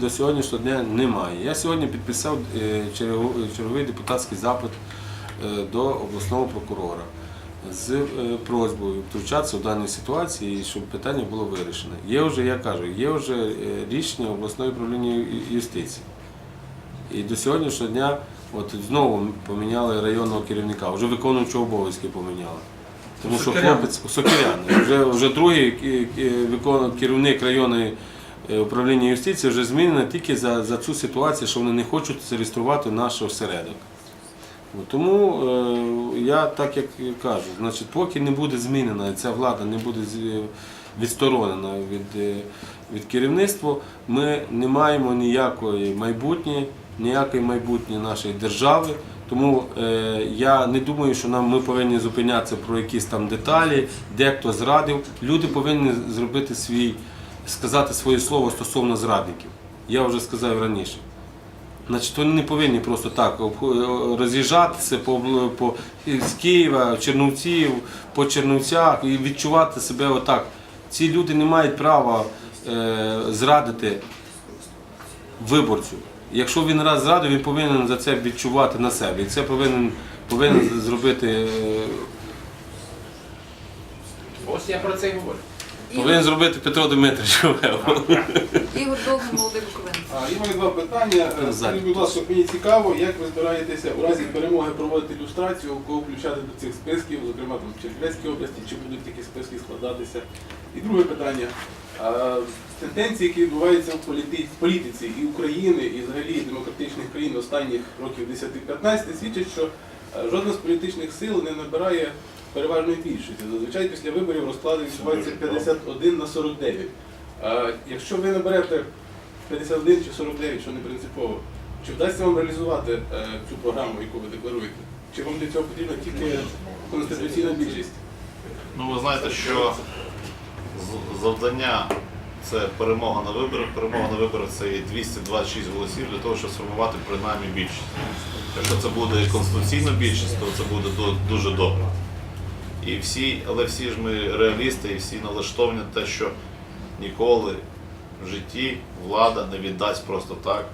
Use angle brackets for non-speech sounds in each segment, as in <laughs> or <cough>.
до сьогоднішнього дня немає. Я сьогодні підписав е, черговий, черговий депутатський запит е, до обласного прокурора з е, просьбою втручатися в даній ситуації, і щоб питання було вирішено. Є вже, я кажу, є вже е, рішення обласної управління юстиції. І до сьогоднішнього дня от знову поміняли районного керівника, вже виконуючого обов'язки поміняли. Тому що хлопець Сокирян, вже, вже другий е, е, керівник районної е, управління юстиції вже змінено тільки за, за цю ситуацію, що вони не хочуть зареєструвати наш осередок. Тому е, я так як кажу, значить, поки не буде змінена ця влада не буде відсторонена від, е, від керівництва, ми не маємо ніякої майбутнє, ніякої майбутнє нашої держави. Тому е, я не думаю, що нам ми повинні зупинятися про якісь там деталі, де хто зрадив. Люди повинні зробити свій, сказати своє слово стосовно зрадників. Я вже сказав раніше. Значить, вони не повинні просто так роз'їжджатися по, по з Києва, Черновців, по Черновцях і відчувати себе отак. Ці люди не мають права е, зрадити виборцю. Якщо він раз зрадив, він повинен за це відчувати на себе. І це повинен, повинен зробити, е, Ось я про це й говорю. Повинен зробити Петро Дмитрович. <laughs> Ігор Довгий, молодий буковинець. А, І маю два питання. Е, Скажіть, будь ласка, мені цікаво, як ви збираєтеся у разі перемоги проводити ілюстрацію, кого включати до цих списків, зокрема там в Черкаській області, чи будуть такі списки складатися? І друге питання. А, Тенденції, які відбуваються в політи- в політиці і України, і взагалі демократичних країн останніх років 10-15, свідчать, що е, жодна з політичних сил не набирає переважної більшості. Зазвичай після виборів розклади відбуваються 51 на 49. А, Якщо ви наберете 51 чи 49, що не принципово. Чи вдасться вам реалізувати е, цю програму, яку ви декларуєте? Чи вам для цього потрібна тільки конституційна більшість? Ну, ви знаєте, що завдання це перемога на виборах. Перемога на виборах це є 226 голосів для того, щоб сформувати принаймні більшість. Якщо це буде конституційна більшість, то це буде дуже добре. І всі, але всі ж ми реалісти і всі налаштовані на те, що ніколи в житті влада не віддасть просто так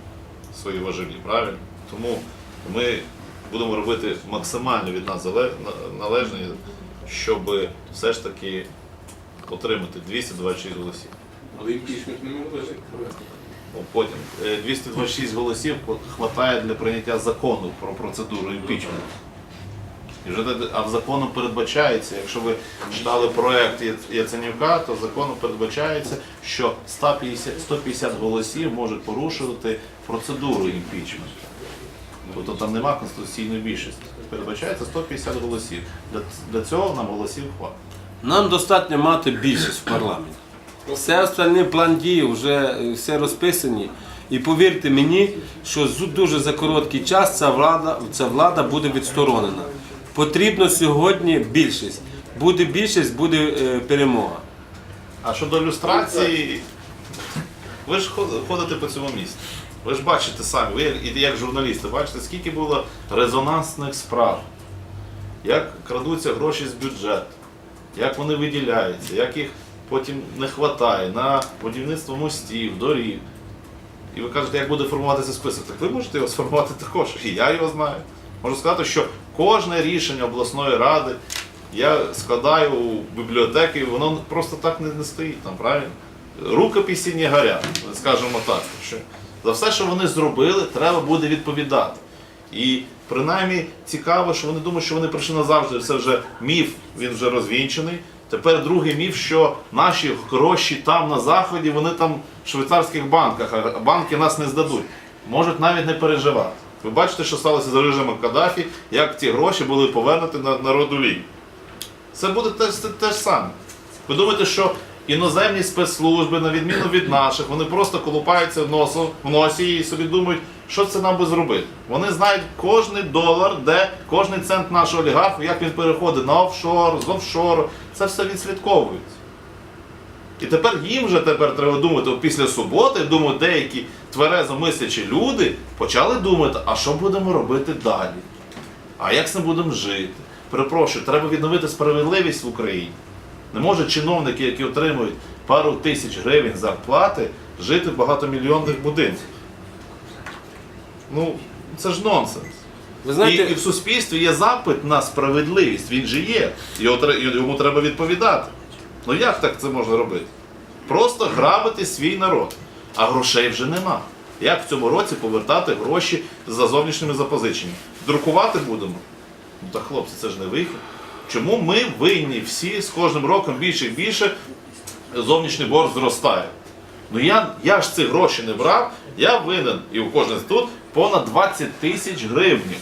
свої важелі, правильно? Тому ми будемо робити максимально від нас належне, щоб все ж таки отримати 226 голосів. Але імпічмент не провести. Потім е, 226 голосів хватає для прийняття закону про процедуру імпічменту. І вже А в закону передбачається, якщо ви читали проект Яц- Яценюка, то законом передбачається, що 150, 150 голосів можуть порушувати процедуру імпічменту. Тобто там нема конституційної більшості. Передбачається 150 голосів. Для, для цього нам голосів хватить. Нам достатньо мати більшість в парламенті. Все остальне план дії вже е, все розписані. І повірте мені, що дуже за короткий час ця влада, ця влада буде відсторонена. Потрібно сьогодні більшість. Буде більшість, буде е, перемога. А щодо ілюстрації, ви ж ходите по цьому місці. Ви ж бачите самі, ви як журналісти, бачите, скільки було резонансних справ, як крадуться гроші з бюджету, як вони виділяються, як їх потім не вистачає на будівництво мостів, доріг. І ви кажете, як буде формуватися список. Так ви можете його сформувати також. І я його знаю. Можу сказати, що кожне рішення обласної ради я складаю у бібліотеки, воно просто так не, не стоїть там, правильно? Рукописі не горять, скажімо так. Що за все, що вони зробили, треба буде відповідати. І принаймні цікаво, що вони думають, що вони прийшли назавжди. Це вже міф, він вже розвінчений. Тепер другий міф, що наші гроші там на заході, вони там в швейцарських банках, а банки нас не здадуть. Можуть навіть не переживати. Ви бачите, що сталося за режимом Каддафі, як ці гроші були повернуті на народу Лівії. Це буде те, те, те ж саме. Ви думаєте, що іноземні спецслужби, на відміну від наших, вони просто колупаються в, носу, в носі і собі думають, що це нам би зробити. Вони знають кожний долар, де кожний цент нашого олігарху, як він переходить на офшор, з офшору. Це все відслідковується. І тепер їм вже тепер треба думати, після суботи, думаю, деякі тверезо мислячі люди почали думати, а що будемо робити далі? А як з цим будемо жити? Перепрошую, треба відновити справедливість в Україні. Не може чиновники, які отримують пару тисяч гривень зарплати, жити в багатомільйонних будинках. Ну, це ж нонсенс. Ви І, знаєте, і в суспільстві є запит на справедливість, він же є. Його, йому треба відповідати. Ну як так це можна робити? Просто грабити свій народ, а грошей вже нема. Як в цьому році повертати гроші за зовнішніми запозиченнями? Друкувати будемо? Ну так, хлопці, це ж не вихід. Чому ми винні всі з кожним роком більше і більше зовнішній борг зростає? Ну я, я ж ці гроші не брав, я винен, і у кожного тут понад 20 тисяч гривень.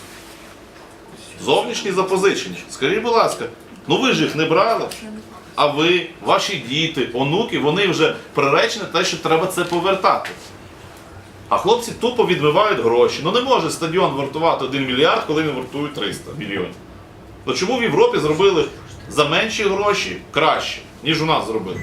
Зовнішні запозичення. Скажіть, будь ласка, ну ви ж їх не брали. А ви, ваші діти, онуки, вони вже приречені те, що треба це повертати. А хлопці тупо відбивають гроші. Ну не може стадіон вартувати 1 мільярд, коли він вартує 300 мільйонів. Ну чому в Європі зробили за менші гроші краще, ніж у нас зробили?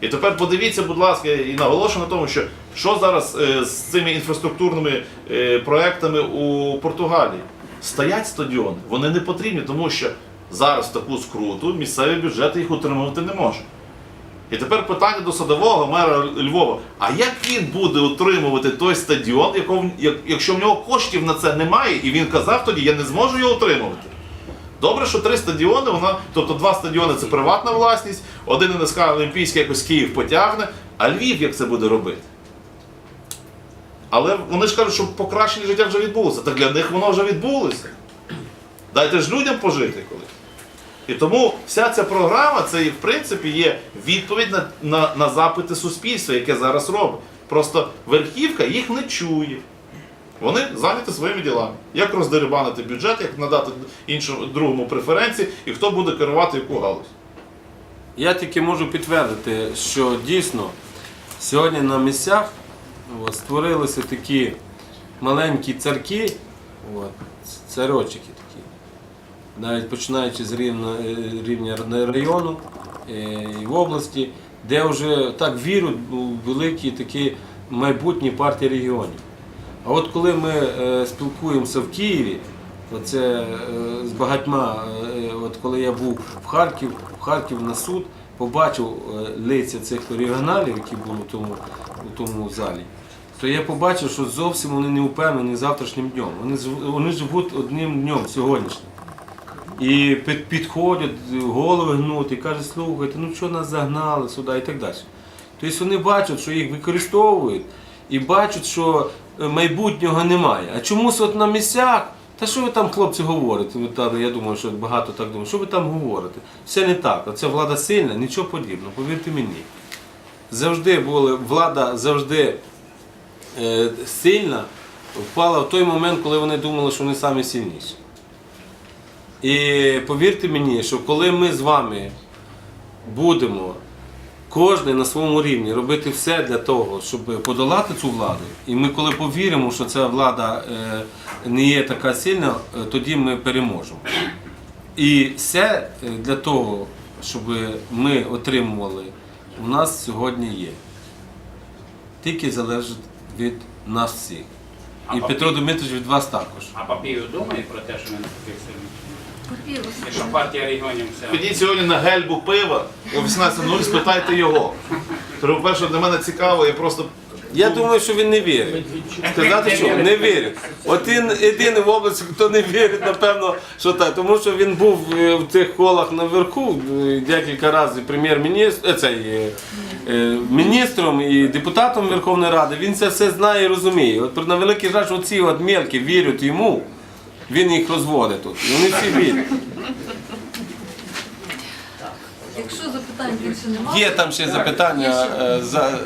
І тепер подивіться, будь ласка, і наголошую на тому, що що зараз е, з цими інфраструктурними е, проектами у Португалії. Стоять стадіони, вони не потрібні, тому що зараз таку скруту місцеві бюджети їх утримувати не можуть. І тепер питання до садового мера Львова: а як він буде утримувати той стадіон, якщо в нього коштів на це немає, і він казав тоді, я не зможу його утримувати. Добре, що три стадіони, вона, тобто два стадіони це приватна власність, один НСК Олімпійський якось Київ потягне, а Львів як це буде робити? Але вони ж кажуть, що покращення життя вже відбулося. Так для них воно вже відбулося. Дайте ж людям пожити колись. І тому вся ця програма це в принципі є відповідь на, на, на запити суспільства, яке зараз робить. Просто верхівка їх не чує. Вони зайняті своїми ділами. Як роздерибанити бюджет, як надати іншому другому преференції, і хто буде керувати яку галузь. я тільки можу підтвердити, що дійсно сьогодні на місцях от, створилися такі маленькі царки, от, царочки такі, навіть починаючи з рівня, е, рівня району е, і в області, де вже так вірять у великі такі майбутні партії регіонів. А от коли ми е, спілкуємося в Києві, оце з багатьма, от коли я був в Харків, в Харків на суд, побачив лиця цих регіоналів, які були в тому, у тому залі, то я побачив, що зовсім вони не впевнені завтрашнім днем. Вони, вони живуть одним днем сьогоднішнім. І під, підходять, голови гнуть і кажуть, слухайте, ну що нас загнали сюди і так далі. Тобто вони бачать, що їх використовують і бачать, що е, майбутнього немає. А чомусь от на місцях, та що ви там, хлопці, говорите? Я думаю, що багато так думають, що ви там говорите? Все не так. Оця влада сильна, нічого подібного, повірте мені. Завжди була, влада завжди е, сильна, впала в той момент, коли вони думали, що вони самі сильніші. І повірте мені, що коли ми з вами будемо кожен на своєму рівні робити все для того, щоб подолати цю владу, і ми коли повіримо, що ця влада е, не є така сильна, е, тоді ми переможемо. І все е, для того, щоб ми отримували, у нас сьогодні є. Тільки залежить від нас всіх. І Петро Дмитрович від вас також. А Папієв думає про те, що він такий сильний? Папір, І що партія регіонів. Підіть сьогодні на гельбу пива о 18.00, спитайте його. Тому, перше, для мене цікаво, я просто. Я думаю, що він не вірить. Сказати, що не вірить. От він єдиний в області, хто не вірить, напевно, що так. Тому що він був е, в тих колах наверху е, декілька разів прем'єр-міністр, е, цей, міністром і депутатом Верховної Ради. Він це все знає і розуміє. От на великий жаль, що ці от мелкі вірять йому, він їх розводить тут. І вони всі вірять. Якщо запитань більше немає, Є там ще запитання. е, за-